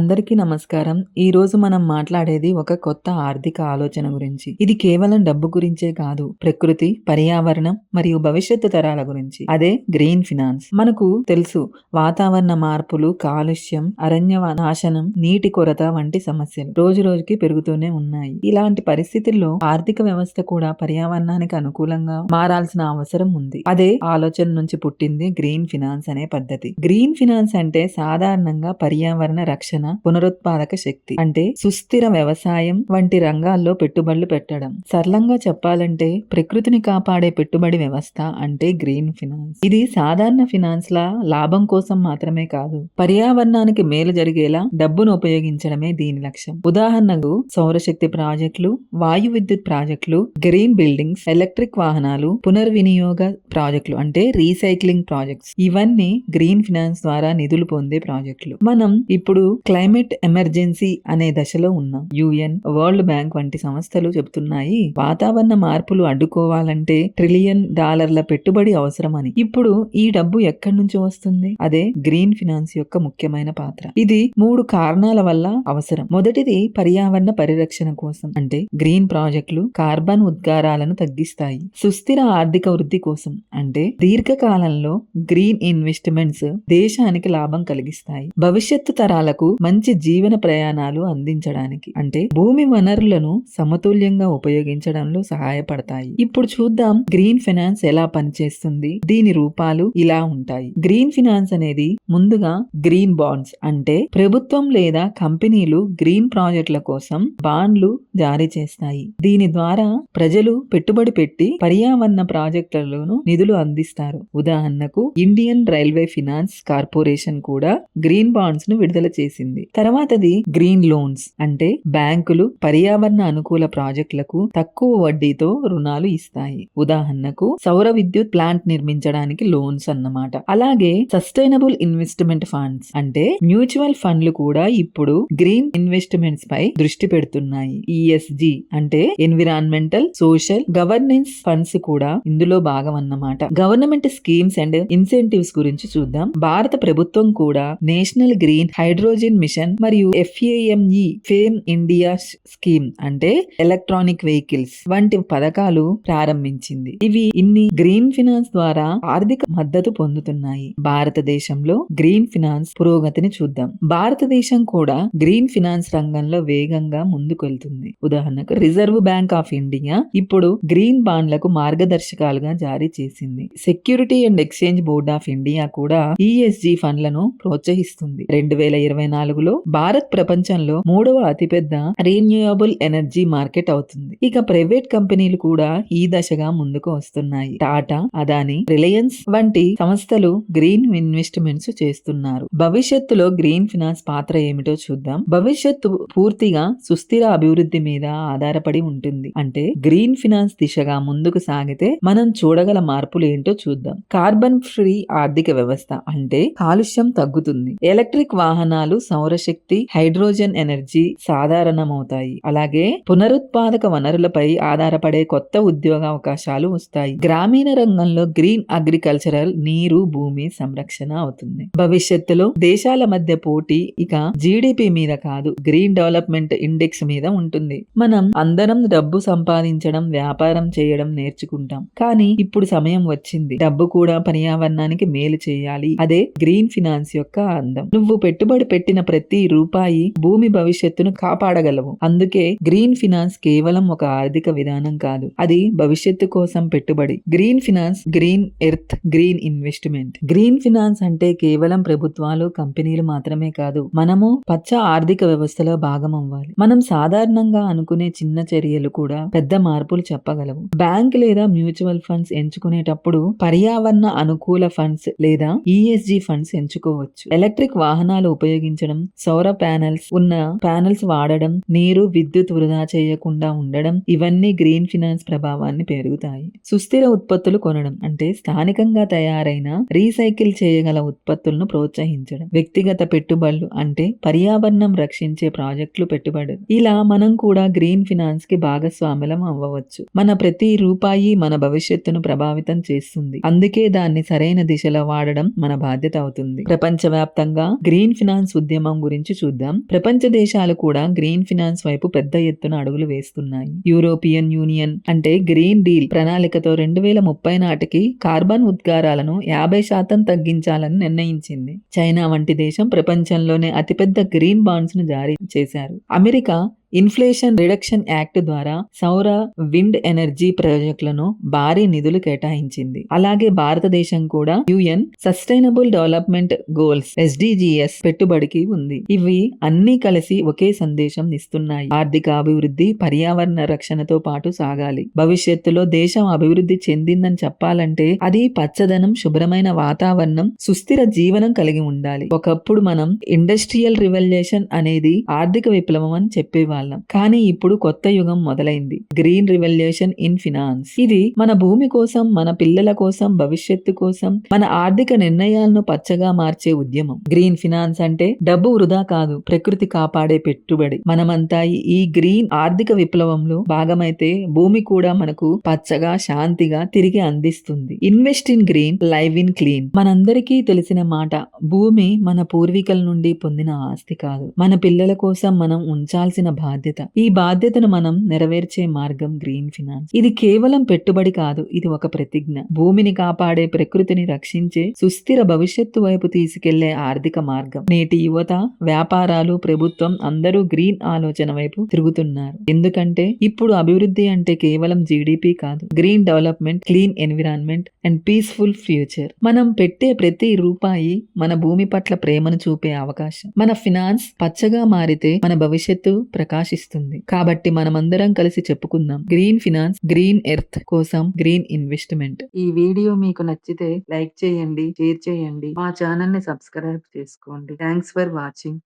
అందరికీ నమస్కారం. ఈ రోజు మనం మాట్లాడేది ఒక కొత్త ఆర్థిక ఆలోచన గురించి. ఇది కేవలం డబ్బు గురించే కాదు ప్రకృతి పర్యావరణం మరియు భవిష్యత్తు తరాల గురించి. అదే గ్రీన్ ఫినాన్స్. మనకు తెలుసు వాతావరణ మార్పులు కాలుష్యం అరణ్య నాశనం నీటి కొరత వంటి సమస్యలు రోజు రోజుకి పెరుగుతూనే ఉన్నాయి. ఇలాంటి పరిస్థితుల్లో ఆర్థిక వ్యవస్థ కూడా పర్యావరణానికి అనుకూలంగా మారాల్సిన అవసరం ఉంది. అదే ఆలోచన నుంచి పుట్టింది గ్రీన్ ఫినాన్స్ అనే పద్ధతి. గ్రీన్ ఫినాన్స్ అంటే సాధారణంగా పర్యావరణ రక్షణ పునరుత్పాదక శక్తి అంటే సుస్థిర వ్యవసాయం వంటి రంగాల్లో పెట్టుబడులు పెట్టడం. సరళంగా చెప్పాలంటే ప్రకృతిని కాపాడే పెట్టుబడి వ్యవస్థ అంటే గ్రీన్ ఫినాన్స్. ఇది సాధారణ ఫినాన్స్ లా లాభం కోసం మాత్రమే కాదు పర్యావరణానికి మేలు జరిగేలా డబ్బును ఉపయోగించడమే దీని లక్ష్యం. ఉదాహరణకు సౌరశక్తి ప్రాజెక్టులు వాయు విద్యుత్ ప్రాజెక్టులు గ్రీన్ బిల్డింగ్స్ ఎలక్ట్రిక్ వాహనాలు పునర్వినియోగ ప్రాజెక్టులు అంటే రీసైక్లింగ్ ప్రాజెక్ట్స్. ఇవన్నీ గ్రీన్ ఫినాన్స్ ద్వారా నిధులు పొందే ప్రాజెక్టులు. మనం ఇప్పుడు క్లైమేట్ ఎమర్జెన్సీ అనే దశలో ఉన్నాం. యుఎన్ వరల్డ్ బ్యాంక్ వంటి సంస్థలు చెబుతున్నాయి వాతావరణ మార్పులు అడ్డుకోవాలంటే ట్రిలియన్ డాలర్ల పెట్టుబడి అవసరమని. ఇప్పుడు ఈ డబ్బు ఎక్కడి నుంచి వస్తుంది? అదే గ్రీన్ ఫినాన్స్ యొక్క ముఖ్యమైన పాత్ర. ఇది మూడు కారణాల వల్ల అవసరం. మొదటిది పర్యావరణ పరిరక్షణ కోసం. అంటే గ్రీన్ ప్రాజెక్టులు కార్బన్ ఉద్గారాలను తగ్గిస్తాయి. సుస్థిర ఆర్థిక వృద్ధి కోసం. అంటే దీర్ఘకాలంలో గ్రీన్ ఇన్వెస్ట్మెంట్స్ దేశానికి లాభం కలిగిస్తాయి. భవిష్యత్తు తరాలకు మంచి జీవన ప్రయాణాలు అందించడానికి. అంటే భూమి వనరులను సమతుల్యంగా ఉపయోగించడంలో సహాయపడతాయి. ఇప్పుడు చూద్దాం గ్రీన్ ఫైనాన్స్ ఎలా పనిచేస్తుంది. దీని రూపాలు ఇలా ఉంటాయి. గ్రీన్ ఫినాన్స్ అనేది ముందుగా గ్రీన్ బాండ్స్ అంటే ప్రభుత్వం లేదా కంపెనీలు గ్రీన్ ప్రాజెక్టుల కోసం బాండ్లు జారీ చేస్తాయి. దీని ద్వారా ప్రజలు పెట్టుబడి పెట్టి పర్యావరణ ప్రాజెక్టులను నిధులు అందిస్తారు. ఉదాహరణకు ఇండియన్ రైల్వే ఫినాన్స్ కార్పొరేషన్ కూడా గ్రీన్ బాండ్స్ను విడుదల చేసింది. తర్వాతది గ్రీన్ లోన్స్ అంటే బ్యాంకులు పర్యావరణ అనుకూల ప్రాజెక్టులకు తక్కువ వడ్డీతో రుణాలు ఇస్తాయి. ఉదాహరణకు సౌర విద్యుత్ ప్లాంట్ నిర్మించడానికి లోన్స్ అన్నమాట. అలాగే సస్టైనబుల్ ఇన్వెస్ట్మెంట్ ఫండ్స్ అంటే మ్యూచువల్ ఫండ్లు కూడా ఇప్పుడు గ్రీన్ ఇన్వెస్ట్మెంట్స్ పై దృష్టి పెడుతున్నాయి. ఈఎస్జి అంటే ఎన్విరాన్మెంటల్ సోషల్ గవర్నెన్స్ ఫండ్స్ కూడా ఇందులో భాగం అన్నమాట. గవర్నమెంట్ స్కీమ్స్ అండ్ ఇన్సెంటివ్స్ గురించి చూద్దాం. భారత ప్రభుత్వం కూడా నేషనల్ గ్రీన్ హైడ్రోజన్ మిషన్ మరియు ఎఫ్ఏఎంఈ ఫేమ్ ఇండియా స్కీమ్ అంటే ఎలక్ట్రానిక్ వెహికల్స్ వంటి పథకాలు ప్రారంభించింది. ఇవి ఇన్ని గ్రీన్ ఫినాన్స్ ద్వారా ఆర్థిక మద్దతు పొందుతున్నాయి. భారతదేశంలో గ్రీన్ ఫినాన్స్ పురోగతిని చూద్దాం. భారతదేశం కూడా గ్రీన్ ఫినాన్స్ రంగంలో వేగంగా ముందుకెళ్తుంది. ఉదాహరణకు రిజర్వ్ బ్యాంక్ ఆఫ్ ఇండియా ఇప్పుడు గ్రీన్ బాండ్లకు మార్గదర్శకాలుగా జారీ చేసింది. Security and exchange board of India కూడా ఈఎస్జి ఫండ్లను ప్రోత్సహిస్తుంది. రెండు వేల ఇరవై నాలుగు నాలుగులో భారత్ ప్రపంచంలో మూడవ అతిపెద్ద రీన్యూయబుల్ ఎనర్జీ మార్కెట్ అవుతుంది. ఇక ప్రైవేట్ కంపెనీలు కూడా ఈ దశగా ముందుకు వస్తున్నాయి. టాటా అదాని రిలయన్స్ వంటి సంస్థలు గ్రీన్ ఇన్వెస్ట్మెంట్స్ చేస్తున్నారు. భవిష్యత్తులో గ్రీన్ ఫినాన్స్ పాత్ర ఏమిటో చూద్దాం. భవిష్యత్తు పూర్తిగా సుస్థిర అభివృద్ధి మీద ఆధారపడి ఉంటుంది. అంటే గ్రీన్ ఫినాన్స్ దిశగా ముందుకు సాగితే మనం చూడగల మార్పులు ఏంటో చూద్దాం. కార్బన్ ఫ్రీ ఆర్థిక వ్యవస్థ అంటే కాలుష్యం తగ్గుతుంది. ఎలక్ట్రిక్ వాహనాలు సౌరశక్తి హైడ్రోజన్ ఎనర్జీ సాధారణమవుతాయి. అలాగే పునరుత్పాదక వనరులపై ఆధారపడే కొత్త ఉద్యోగ అవకాశాలు వస్తాయి. గ్రామీణ రంగంలో గ్రీన్ అగ్రికల్చరల్ నీరు భూమి సంరక్షణ అవుతుంది. భవిష్యత్తులో దేశాల మధ్య పోటీ ఇక జీడిపి మీద కాదు గ్రీన్ డెవలప్మెంట్ ఇండెక్స్ మీద ఉంటుంది. మనం అందరం డబ్బు సంపాదించడం వ్యాపారం చేయడం నేర్చుకుంటాం. కానీ ఇప్పుడు సమయం వచ్చింది. డబ్బు కూడా పర్యావరణానికి మేలు చేయాలి. అదే గ్రీన్ ఫినాన్స్ యొక్క అందం. నువ్వు పెట్టుబడి పెట్టిన ప్రతి రూపాయి భూమి భవిష్యత్తును కాపాడగలవు. అందుకే గ్రీన్ ఫినాన్స్ కేవలం ఒక ఆర్థిక విధానం కాదు అది భవిష్యత్తు కోసం పెట్టుబడి. Green finance green earth green investment. Green finance అంటే కేవలం ప్రభుత్వాలు కంపెనీలు మాత్రమే కాదు మనము పచ్చ ఆర్థిక వ్యవస్థలో భాగం అవ్వాలి మనం సాధారణంగా అనుకునే చిన్న చర్యలు కూడా పెద్ద మార్పులు చెప్పగలవు. బ్యాంక్ లేదా మ్యూచువల్ ఫండ్స్ ఎంచుకునేటప్పుడు పర్యావరణ అనుకూల ఫండ్స్ లేదా ఈఎస్జి ఫండ్స్ ఎంచుకోవచ్చు. ఎలక్ట్రిక్ వాహనాలు ఉపయోగించడం సౌర ప్యానెల్స్ ఉన్న ప్యానెల్స్ వాడడం నీరు విద్యుత్ వృధా చేయకుండా ఉండడం ఇవన్నీ గ్రీన్ ఫినాన్స్ ప్రభావాన్ని పెరుగుతాయి. సుస్థిర ఉత్పత్తులు కొనడం అంటే స్థానికంగా తయారైన రీసైకిల్ చేయగల ఉత్పత్తులను ప్రోత్సహించడం. వ్యక్తిగత పెట్టుబడులు అంటే పర్యావరణం రక్షించే ప్రాజెక్టులు పెట్టుబడులు. ఇలా మనం కూడా గ్రీన్ ఫినాన్స్కి భాగస్వాములం అవ్వవచ్చు మన ప్రతి రూపాయి మన భవిష్యత్తును ప్రభావితం చేస్తుంది. అందుకే దాన్ని సరైన దిశలో వాడడం మన బాధ్యత అవుతుంది. ప్రపంచవ్యాప్తంగా గ్రీన్ ఫినాన్స్ ఉద్యమం విప్లవం గురించి చూద్దాం. ప్రపంచ దేశాలు కూడా గ్రీన్ ఫినాన్స్ వైపు పెద్ద ఎత్తున అడుగులు వేస్తున్నాయి. యూరోపియన్ యూనియన్ అంటే గ్రీన్ డీల్ ప్రణాళికతో రెండు వేల ముప్పై నాటికి కార్బన్ ఉద్గారాలను యాభై శాతం తగ్గించాలని నిర్ణయించింది. చైనా వంటి దేశం ప్రపంచంలోనే అతిపెద్ద గ్రీన్ బాండ్స్ను జారీ చేశారు. అమెరికా ఇన్ఫ్లేషన్ రిడక్షన్ యాక్ట్ ద్వారా సౌర విండ్ ఎనర్జీ ప్రాజెక్టులను భారీ నిధులు కేటాయించింది. అలాగే భారతదేశం కూడా UN sustainable development goals SDGs పెట్టుబడికి ఉంది. ఇవి అన్ని కలిసి ఒకే సందేశం ఇస్తున్నాయి. ఆర్థిక అభివృద్ధి పర్యావరణ రక్షణతో పాటు సాగాలి. భవిష్యత్తులో దేశం అభివృద్ధి చెందిందని చెప్పాలంటే అది పచ్చదనం శుభ్రమైన వాతావరణం సుస్థిర జీవనం కలిగి ఉండాలి. ఒకప్పుడు మనం ఇండస్ట్రియల్ రివల్యూషన్ అనేది ఆర్థిక విప్లవం అని చెప్పేవాళ్ళం కానీ ఇప్పుడు కొత్త యుగం మొదలైంది. Green revolution in finance. ఇది మన భూమి కోసం మన పిల్లల కోసం భవిష్యత్తు కోసం మన ఆర్థిక నిర్ణయాలను పచ్చగా మార్చే ఉద్యమం. గ్రీన్ ఫినాన్స్ అంటే డబ్బు వృధా కాదు ప్రకృతి కాపాడే పెట్టుబడి. మనమంతా ఈ గ్రీన్ ఆర్థిక విప్లవంలో భాగమైతే భూమి కూడా మనకు పచ్చగా శాంతిగా తిరిగి అందిస్తుంది. Invest in green live in clean. మనందరికీ తెలిసిన మాట భూమి మన పూర్వీకుల నుండి పొందిన ఆస్తి కాదు. మన పిల్లల కోసం మనం ఉంచాల్సిన బాధ్యత. ఈ బాధ్యతను మనం నెరవేర్చే మార్గం గ్రీన్ ఫినాన్స్. ఇది కేవలం పెట్టుబడి కాదు ఇది ఒక ప్రతిజ్ఞ. భూమిని కాపాడే ప్రకృతిని రక్షించే సుస్థిర భవిష్యత్తు వైపు తీసుకెళ్ళే ఆర్థిక మార్గం. నేటి యువత వ్యాపారాలు ప్రభుత్వం అందరూ గ్రీన్ ఆలోచన వైపు తిరుగుతున్నారు. ఎందుకంటే ఇప్పుడు అభివృద్ధి అంటే కేవలం జీడిపి కాదు green development clean environment and peaceful future. మనం పెట్టే ప్రతి రూపాయి మన భూమి పట్ల ప్రేమను చూపే అవకాశం. మన ఫినాన్స్ పచ్చగా మారితే మన భవిష్యత్తు ఆశిస్తుంది. కాబట్టి మనమందరం కలిసి చెప్పుకుందాం. గ్రీన్ ఫినాన్స్ గ్రీన్ ఎర్త్ కోసం గ్రీన్ ఇన్వెస్ట్మెంట్. ఈ వీడియో మీకు నచ్చితే లైక్ చేయండి షేర్ చేయండి. మా ఛానల్ని సబ్స్క్రైబ్ చేసుకోండి. Thanks for watching.